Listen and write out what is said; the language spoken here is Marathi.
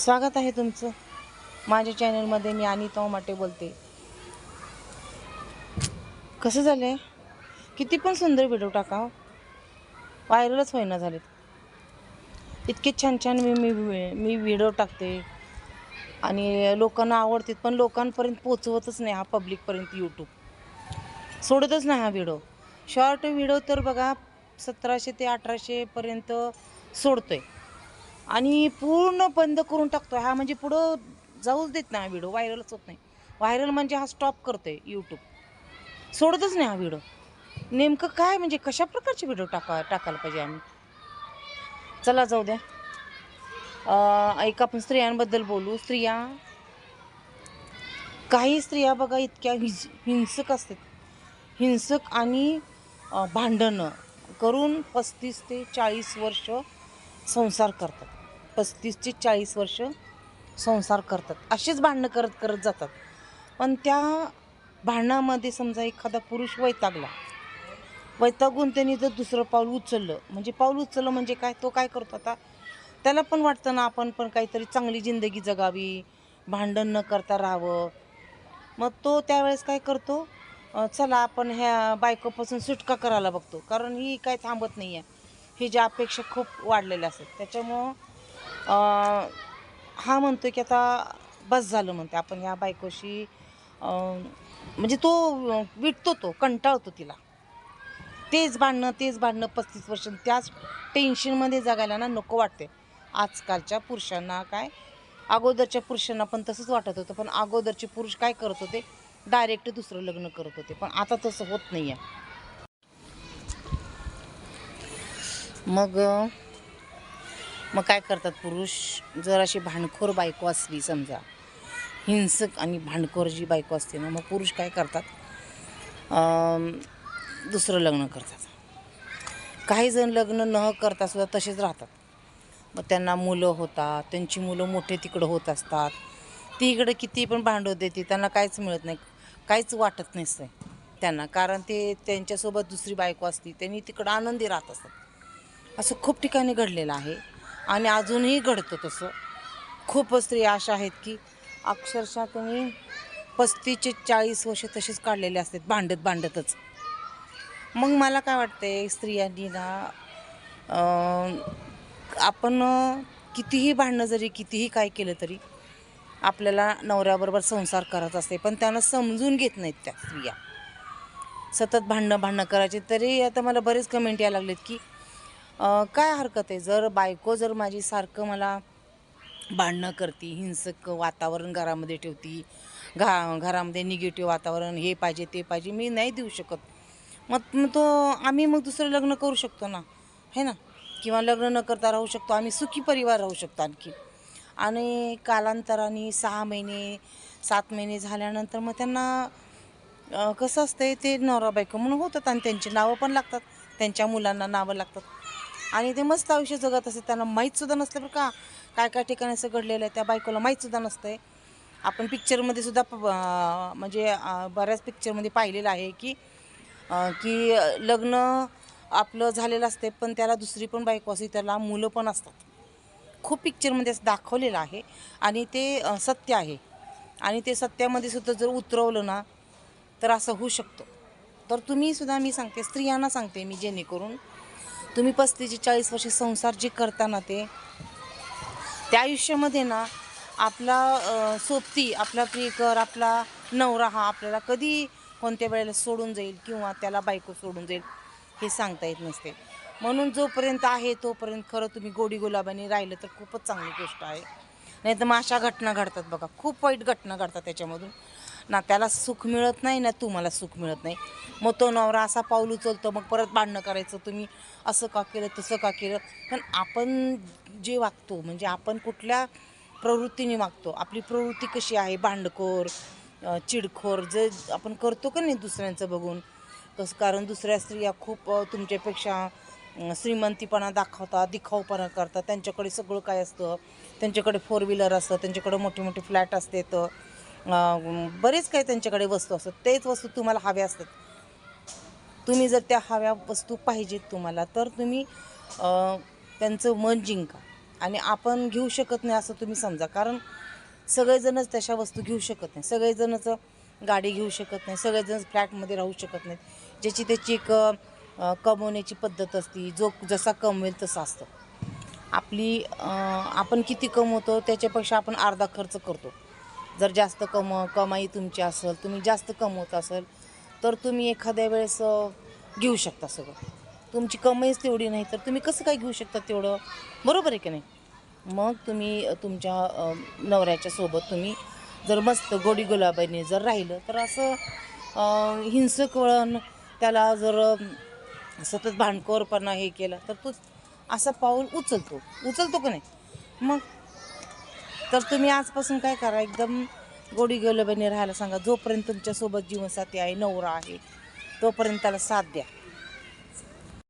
स्वागत आहे तुमचं. माझ्या चॅनलमध्ये मी अनिता माटे बोलते. कसं झालं आहे किती पण सुंदर व्हिडिओ टाका हो. व्हायरलच होईना झालेत. इतके छान छान मी मी मी व्हिडिओ टाकते. आणि लोकांना आवडतात पण लोकांपर्यंत पोचवतच नाही हा पब्लिकपर्यंत यूट्यूब सोडतच नाही हा व्हिडिओ शॉर्ट व्हिडिओ तर बघा सतराशे ते अठराशेपर्यंत सोडतो आहे आणि पूर्ण बंद करून टाकतो हा म्हणजे पुढं जाऊच देत नाही हा व्हिडिओ व्हायरलच होत नाही. व्हायरल म्हणजे हा स्टॉप करतोय यूट्यूब सोडतच नाही हा व्हिडिओ नेमकं काय म्हणजे कशा प्रकारचे व्हिडिओ टाका टाकायला पाहिजे आम्ही? चला जाऊ द्या. एक आपण स्त्रियांबद्दल बोलू. स्त्रिया काही स्त्रिया बघा इतक्या हिज हिंसक असतात. हिंसक आणि भांडणं करून पस्तीस ते चाळीस वर्ष संसार करतात. पस्तीस ते चाळीस वर्ष संसार करतात. असेच भांडणं करत करत जातात. पण त्या भांडणामध्ये समजा एखादा पुरुष वैतागला. वैतागून त्यांनी जर दुसरं पाऊल उचललं म्हणजे पाऊल उचललं म्हणजे काय? तो काय करतो आता? त्याला पण वाटतं ना आपण पण काहीतरी चांगली जिंदगी जगावी भांडण न करता राहावं. मग तो त्यावेळेस काय करतो? चला आपण ह्या बायकोपासून सुटका करायला बघतो. कारण ही काय थांबत नाही आहे हे ज्या अपेक्षा खूप वाढलेल्या असतात. त्याच्यामुळं हा म्हणतो की आता बस झालं म्हणते आपण या बायकोशी म्हणजे तो विटतो तो कंटाळतो तिला. तेच भांडणं तेच भांडणं पस्तीस वर्ष त्याच टेन्शनमध्ये जगायला ना नको वाटते आजकालच्या पुरुषांना काय अगोदरच्या पुरुषांना पण तसंच वाटत होतं पण अगोदरचे पुरुष काय करत होते डायरेक्ट दुसरं लग्न करत होते पण आता तसं होत नाही आहे मग मग काय करतात पुरुष? जर अशी भांडखोर बायको असली समजा हिंसक आणि भांडखोर जी बायको असते ना मग पुरुष काय करतात? दुसरं लग्न करतात. काही जण लग्न न करता सुद्धा तसेच राहतात. मग त्यांना मुलं होतात त्यांची मुलं मोठे तिकडं होत असतात. ती इकडं किती पण भांडव देते त्यांना काहीच मिळत नाही काहीच वाटत नसतं त्यांना. कारण ते त्यांच्यासोबत दुसरी बायको असती त्यांनी तिकडं आनंदी राहत असतात. असं खूप ठिकाणी घडलेलं आहे. आणि अजूनही घडतं तसं. खूप स्त्रिया अशा आहेत की अक्षरशः तुम्ही पस्तीसचे चाळीस वर्ष तसेच काढलेले असतात भांडत भांडतच. मग मला काय वाटते स्त्रियांनी ना आपण कितीही भांडणं जरी कितीही काय केलं तरी आपल्याला नवऱ्याबरोबर संसार करत असते पण त्यांना समजून घेत नाहीत त्या स्त्रिया. सतत भांडणं भांडणं करायचे तरी आता मला बरेच कमेंट यायला लागलेत की काय हरकत आहे? जर बायको जर माझी सारखं मला भांडणं करती हिंसक वातावरण घरामध्ये ठेवती घा घरामध्ये निगेटिव्ह वातावरण हे पाहिजे ते पाहिजे मी नाही देऊ शकत. मग मग तो आम्ही मग दुसरं लग्न करू शकतो ना? है ना? किंवा लग्न न करता राहू शकतो आम्ही सुखी परिवार राहू शकतो आणखी. आणि कालांतराने सहा महिने सात महिने झाल्यानंतर मग त्यांना कसं कसं असतंय ते नवरा बायको म्हणून होतात आणि त्यांची नावं पण लागतात. त्यांच्या मुलांना नावं लागतात. आणि ते मस्त आयुष्य जगत असते त्यांना माहीतसुद्धा नसतं बरं का काय काय ठिकाणी असं घडलेलं आहे. त्या बायकोला माहीतसुद्धा नसतंय. आपण पिक्चरमध्ये सुद्धा प- म्हणजे बऱ्याच पिक्चरमध्ये पाहिलेलं आहे की की लग्न आपलं झालेलं असते पण त्याला दुसरी पण बायको असते त्याला मुलं पण असतात. खूप पिक्चरमध्ये असं दाखवलेलं आहे आणि ते सत्य आहे. आणि ते सत्यामध्ये सुद्धा जर उतरवलं ना तर असं होऊ शकतं. तर तुम्हीसुद्धा मी सांगते स्त्रियांना सांगते मी जेणेकरून तुम्ही पस्तीचे चाळीस वर्ष संसार जे करता ना ते त्या आयुष्यामध्ये ना आपला सोबती आपला प्रियकर आपला नवरा हा आपल्याला कधी कोणत्या वेळेला सोडून जाईल किंवा त्याला बायको सोडून जाईल हे सांगता येत नसते. म्हणून जोपर्यंत आहे तोपर्यंत खरं तुम्ही गोडी गुलाबाने राहिलं तर खूपच चांगली गोष्ट आहे. नाही तर मग अशा घटना घडतात बघा. खूप वाईट घटना घडतात त्याच्यामधून. ना त्याला सुख मिळत नाही ना तुम्हाला सुख मिळत नाही. मग तो नवरा असा पाऊल उचलतो मग परत भांडणं करायचं तुम्ही असं का केलं तसं का केलं? पण आपण जे वागतो म्हणजे आपण कुठल्या प्रवृत्तीने वागतो आपली प्रवृत्ती कशी आहे? भांडखोर चिडखोर जे आपण करतो का नाही दुसऱ्यांचं बघून? कसं कारण दुसऱ्या स्त्रिया खूप तुमच्यापेक्षा श्रीमंतीपणा दाखवतात दिखाऊपणा करतात. त्यांच्याकडे सगळं काय असतं? त्यांच्याकडे फोर व्हीलर असतं त्यांच्याकडे मोठे मोठे फ्लॅट असते तर बरेच काही त्यांच्याकडे वस्तू असतात. तेच वस्तू तुम्हाला हव्या असतात. तुम्ही जर त्या हव्या वस्तू पाहिजेत तुम्हाला तर तुम्ही त्यांचं मन जिंका. आणि आपण घेऊ शकत नाही असं तुम्ही समजा. कारण सगळेजणच तशा वस्तू घेऊ शकत नाही. सगळेजणच गाडी घेऊ शकत नाही. सगळेजण फ्लॅटमध्ये राहू शकत नाहीत. ज्याची त्याची एक कमवण्याची पद्धत असती. जो जसा कमवेल तसं असतं. आपली आपण किती कमवतो त्याच्यापेक्षा आपण अर्धा खर्च करतो. जर जास्त कम कमाई तुमची असेल तुम्ही जास्त कमवत असेल तर तुम्ही एखाद्या वेळेस घेऊ शकता सगळं. तुमची कमाईच तेवढी नाही तर तुम्ही कसं काय घेऊ शकता तेवढं? बरोबर आहे की नाही? मग तुम्ही तुमच्या नवऱ्याच्या सोबत तुम्ही जर मस्त गोडी गुलाबाने जर राहिलं तर असं हिंसक वळण त्याला जर सतत भांडखोरपणा हे केला तर तो असा पाऊल उचलतो. उचलतो का नाही? मग तर तुम्ही आजपासून काय करा एकदम गोडी गुलाबाने राहायला सांगा जोपर्यंत तुमच्यासोबत जीवनसाथी आहे नवरा आहे तोपर्यंत त्याला साथ द्या.